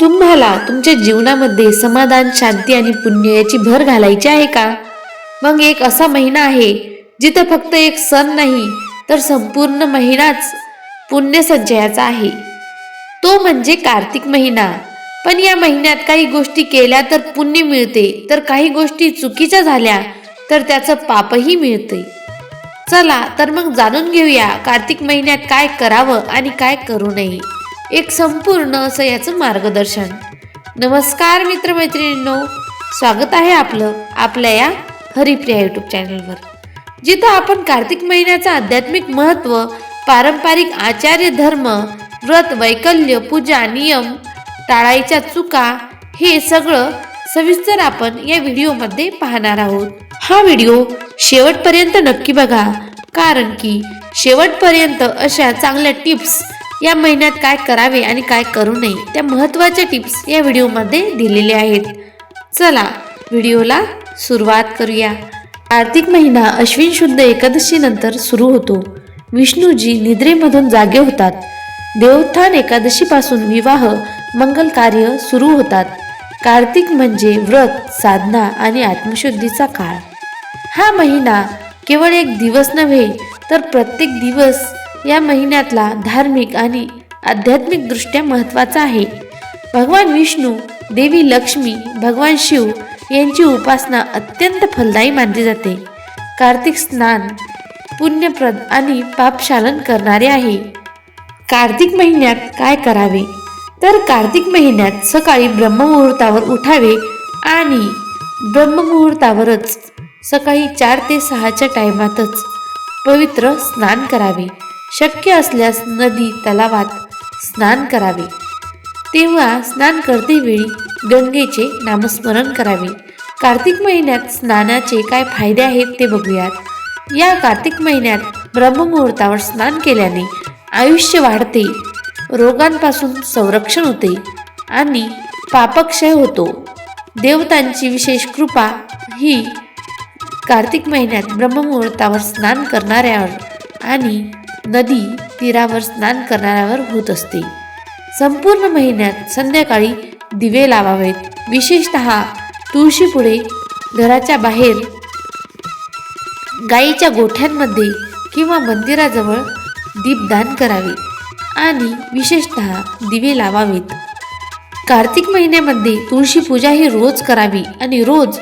तुम्हाला तुमच्या जीवनामध्ये समाधान शांती आणि पुण्य याची भर घालायची आहे का? मग एक असा महिना आहे जिथं फक्त एक सण नाही तर संपूर्ण महिनाच पुण्य संचयाचा आहे. तो म्हणजे कार्तिक महिना. पण या महिन्यात काही गोष्टी केल्या तर पुण्य मिळते तर काही गोष्टी चुकीच्या झाल्या तर त्याचं पापही मिळते. चला तर मग जाणून घेऊया कार्तिक महिन्यात काय करावं आणि काय करू नये. एक संपूर्ण असं याचं मार्गदर्शन. नमस्कार मित्रमैत्रिणींनो स्वागत आहे आपलं आपल्या या हरिप्रिया यूट्यूब चॅनलवर जिथं आपण कार्तिक महिन्याचं आध्यात्मिक महत्त्व पारंपरिक आचार्य धर्म व्रत वैकल्य पूजा नियम टाळायच्या चुका हे सगळं सविस्तर आपण या व्हिडिओमध्ये पाहणार आहोत. हा व्हिडिओ शेवटपर्यंत नक्की बघा कारण की शेवटपर्यंत अशा चांगल्या टिप्स या महिन्यात काय करावे आणि काय करू नये त्या महत्त्वाच्या टिप्स या व्हिडिओमध्ये दिलेल्या आहेत. चला व्हिडिओला सुरुवात करूया. कार्तिक महिना अश्विन शुद्ध एकादशीनंतर सुरू होतो. विष्णूजी निद्रेमधून जागे होतात. देवोत्थान एकादशीपासून विवाह मंगल कार्य सुरू होतात. कार्तिक म्हणजे व्रत साधना आणि आत्मशुद्धीचा काळ. हा महिना केवळ एक दिवस नव्हे तर प्रत्येक दिवस या महिन्यातला धार्मिक आणि आध्यात्मिक दृष्ट्या महत्त्वाचा आहे. भगवान विष्णू देवी लक्ष्मी भगवान शिव यांची उपासना अत्यंत फलदायी मानली जाते. कार्तिक स्नान पुण्यप्रद आणि पापशालन करणारे आहे. कार्तिक महिन्यात काय करावे? तर कार्तिक महिन्यात सकाळी ब्रह्ममुहूर्तावर उठावे आणि ब्रह्ममुहूर्तावरच सकाळी चार ते सहाच्या टायमातच पवित्र स्नान करावे. शक्य असल्यास नदी तलावात स्नान करावे. तेव्हा स्नान करतेवेळी गंगेचे नामस्मरण करावे. कार्तिक महिन्यात स्नानाचे काय फायदे आहेत ते बघूयात. या कार्तिक महिन्यात ब्रह्ममुहूर्तावर स्नान केल्याने आयुष्य वाढते रोगांपासून संरक्षण होते आणि पापक्षय होतो. देवतांची विशेष कृपा ही कार्तिक महिन्यात ब्रह्ममुहूर्तावर स्नान करणाऱ्यावर आणि नदी तीरावर स्नान करणाऱ्यावर होत असते. संपूर्ण महिन्यात संध्याकाळी दिवे लावावेत. विशेषत तुळशीपुढे घराच्या बाहेर गाईच्या गोठ्यांमध्ये किंवा मंदिराजवळ दीपदान करावे आणि विशेषत दिवे लावावेत. कार्तिक महिन्यामध्ये तुळशी पूजा ही रोज करावी आणि रोज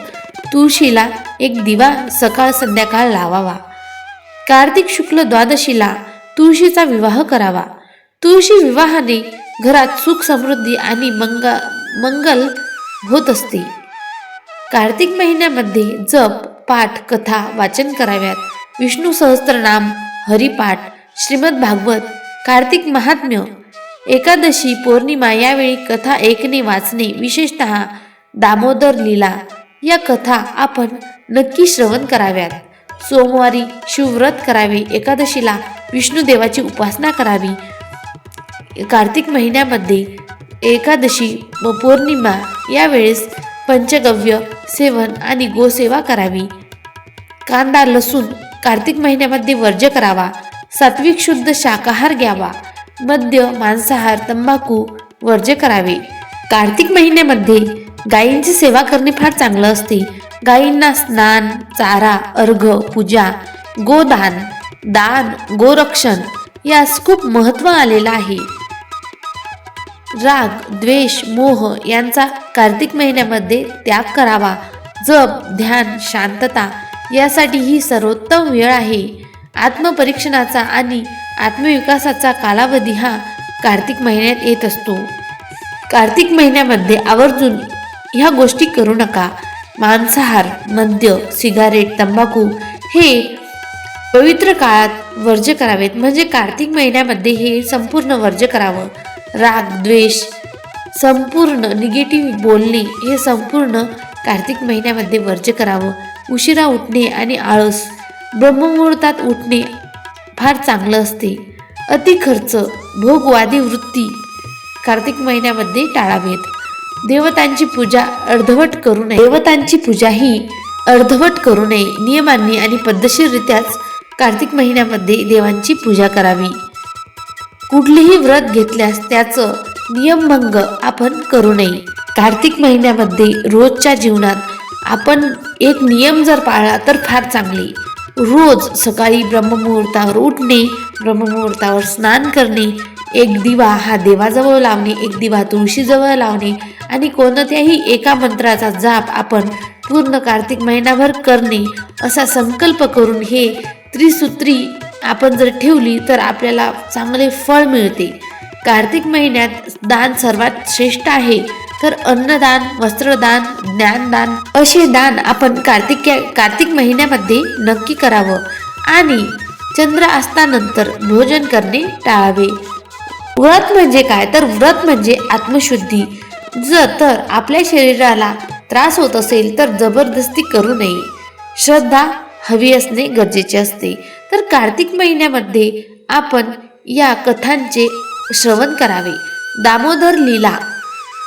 तुळशीला एक दिवा सकाळ संध्याकाळ लावावा. कार्तिक शुक्ल द्वादशीला तुळशीचा विवाह करावा. तुळशी विवाहाने घरात सुख समृद्धी आणि मंग मंगल होत असते. कार्तिक महिन्यामध्ये जप पाठ कथा वाचन कराव्यात. विष्णू सहस्त्रनाम हरिपाठ श्रीमद भागवत कार्तिक महात्म्य एकादशी पौर्णिमा यावेळी कथा ऐकणे वाचणे विशेषत दामोदर लीला या कथा आपण नक्की श्रवण कराव्यात. सोमवारी शिवव्रत करावे. एकादशीला विष्णुदेवाची उपासना करावी. कार्तिक महिन्यामध्ये एकादशी व पौर्णिमा यावेळेस पंचगव्य सेवन आणि गोसेवा करावी. कांदा लसूण कार्तिक महिन्यामध्ये वर्ज्य करावा. सात्विक शुद्ध शाकाहार घ्यावा. मद्य मांसाहार तंबाखू वर्ज्य करावे. कार्तिक महिन्यामध्ये गायींची सेवा करणे फार चांगलं असते. गायींना स्नान चारा अर्घ पूजा गोदान दान गोरक्षण यास खूप महत्त्व आलेलं आहे. राग द्वेष मोह यांचा कार्तिक महिन्यामध्ये त्याग करावा. जप ध्यान शांतता यासाठी ही सर्वोत्तम वेळ आहे. आत्मपरीक्षणाचा आणि आत्मविकासाचा कालावधी हा कार्तिक महिन्यात येत असतो. कार्तिक महिन्यामध्ये आवर्जून ह्या गोष्टी करू नका. मांसाहार मद्य सिगारेट तंबाखू हे पवित्र काळात वर्ज्य करावेत. म्हणजे कार्तिक महिन्यामध्ये हे संपूर्ण वर्ज्य करावं. राग द्वेष संपूर्ण निगेटिव्ह बोलणे हे संपूर्ण कार्तिक महिन्यामध्ये वर्ज्य करावं. उशिरा उठणे आणि आळस ब्रह्ममुहूर्तात उठणे फार चांगलं असते. अति खर्च भोगवादी वृत्ती कार्तिक महिन्यामध्ये टाळावेत. देवतांची पूजा अर्धवट करू नये. देवतांची पूजा ही अर्धवट करू नये. नियमांनी आणि पद्धतशीररित्याच कार्तिक महिन्यामध्ये देवांची पूजा करावी. कुठलेही व्रत घेतल्यास त्याचं नियमभंग आपण करू नये. कार्तिक महिन्यामध्ये रोजच्या जीवनात आपण एक नियम जर पाळला तर फार चांगले. रोज सकाळी ब्रह्ममुहूर्तावर उठणे ब्रह्ममुहूर्तावर स्नान करणे एक दिवा हा देवाजवळ लावणे एक दिवा तुळशीजवळ लावणे आणि कोणत्याही एका मंत्राचा जाप आपण पूर्ण कार्तिक महिनाभर करणे असा संकल्प करून हे त्रिसूत्री आपण जर ठेवली तर आपल्याला चांगले फळ मिळते. कार्तिक महिन्यात दान सर्वात श्रेष्ठ आहे. तर अन्नदान वस्त्रदान ज्ञानदान असे दान आपण कार्तिक कार्तिक महिन्यामध्ये नक्की करावं. आणि चंद्र असतानंतर भोजन करणे टाळावे. व्रत म्हणजे काय? तर व्रत म्हणजे आत्मशुद्धी. जर तर आपल्या शरीराला त्रास होत असेल तर जबरदस्ती करू नये. श्रद्धा हवी असणे गरजेचे असते. तर कार्तिक महिन्यामध्ये आपण या कथांचे श्रवण करावे. दामोदर लीला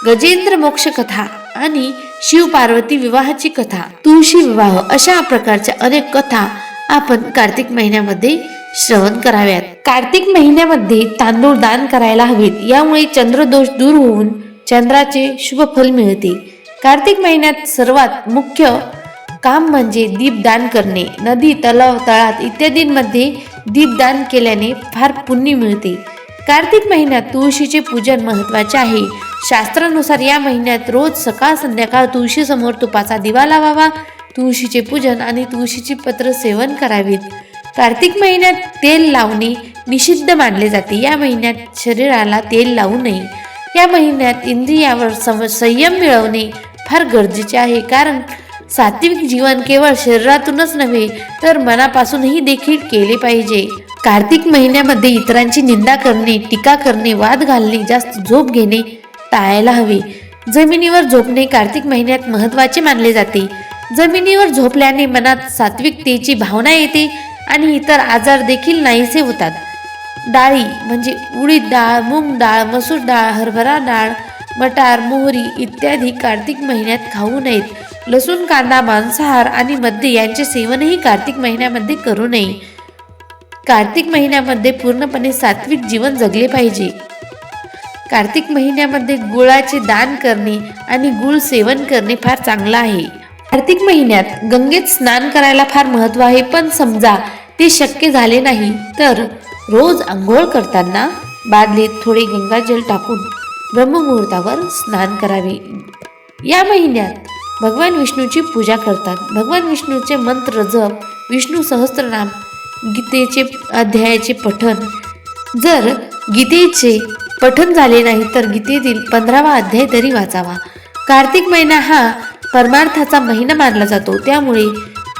गजेंद्र मोक्ष कथा आणि शिव पार्वती विवाहाची कथा तुळशी विवाह अशा प्रकारच्या अनेक कथा आपण कार्तिक महिन्यामध्ये श्रवण कराव्यात. कार्तिक महिन्यामध्ये तांदूळ दान करायला हवेत यामुळे चंद्रदोष दूर होऊन चंद्राचे शुभ फल मिळते. कार्तिक महिन्यात सर्वात मुख्य काम म्हणजे दीपदान करणे. नदी तलाव तळात इत्यादींमध्ये दीपदान केल्याने फार पुण्य मिळते. कार्तिक महिन्यात तुळशीचे पूजन महत्त्वाचे आहे. शास्त्रानुसार या महिन्यात रोज सकाळ संध्याकाळ तुळशीसमोर तुपाचा दिवा लावावा तुळशीचे पूजन आणि तुळशीची पत्र सेवन करावीत. कार्तिक महिन्यात तेल लावणे निषिद्ध मानले जाते. या महिन्यात शरीराला तेल लावू नये. या महिन्यात इंद्रियावर सम संयम मिळवणे फार गरजेचे आहे. कारण सात्विक जीवन केवळ शरीरातूनच नव्हे तर मनापासूनही देखील केले पाहिजे. कार्तिक महिन्यामध्ये इतरांची निंदा करणे टीका करणे वाद घालणे जास्त झोप घेणे टाळायला हवे. जमिनीवर झोपणे कार्तिक महिन्यात महत्त्वाचे मानले जाते. जमिनीवर झोपल्याने मनात सात्विकतेची भावना येते. आणि इतर आजार देखील नाहीसे होतात. डाळी म्हणजे उडीद डाळ मूग डाळ मसूर डाळ हरभरा डाळ मटार मोहरी इत्यादी कार्तिक महिन्यात खाऊ नयेत. लसूण कांदा मांसाहार आणि मद्य यांचे सेवनही कार्तिक महिन्यामध्ये करू नये. कार्तिक महिन्यामध्ये पूर्णपणे सात्विक जीवन जगले पाहिजे. कार्तिक महिन्यामध्ये गुळाचे दान करणे आणि गुळ सेवन करणे फार चांगलं आहे. कार्तिक महिन्यात गंगेत स्नान करायला फार महत्त्व आहे पण समजा ते शक्य झाले नाही तर रोज आंघोळ करताना बादलीत थोडे गंगाजल टाकून ब्रह्ममुहूर्तावर स्नान करावे. या महिन्यात भगवान विष्णूची पूजा करतात. भगवान विष्णूचे मंत्र जप विष्णू सहस्त्रनाम गीतेचे अध्यायाचे पठन जर गीतेचे पठन झाले नाही तर गीतेतील पंधरावा अध्याय तरी वाचावा. कार्तिक महिना हा परमार्थाचा महिना मानला जातो. त्यामुळे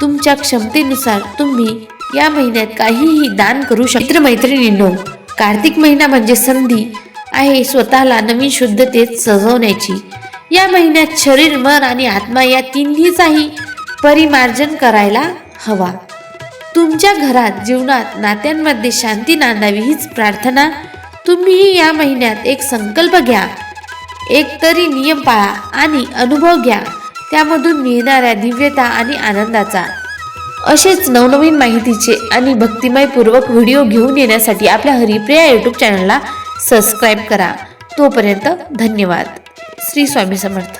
तुमच्या क्षमतेनुसार तुम्ही या महिन्यात काहीही दान करू शकता मैत्रिणींनो कार्तिक महिना म्हणजे संधी आहे स्वतःला नवीन शुद्धतेत सजवण्याची. या महिन्यात शरीर मन आणि आत्मा या तिन्हीचाही परिमार्जन करायला हवा. तुमच्या घरात जीवनात नात्यांमध्ये शांती नांदावी हीच प्रार्थना. तुम्हीही या महिन्यात एक संकल्प घ्या. एक तरी नियम पाळा आणि अनुभव घ्या. त्यामधून मिळणाऱ्या दिव्यता आणि आनंदाचा असेच नवनवीन माहितीचे आणि भक्तिमयपूर्वक व्हिडिओ घेऊन येण्यासाठी आपल्या हरिप्रिया यूट्यूब चॅनलला सबस्क्राईब करा. तोपर्यंत धन्यवाद. श्री स्वामी समर्थ.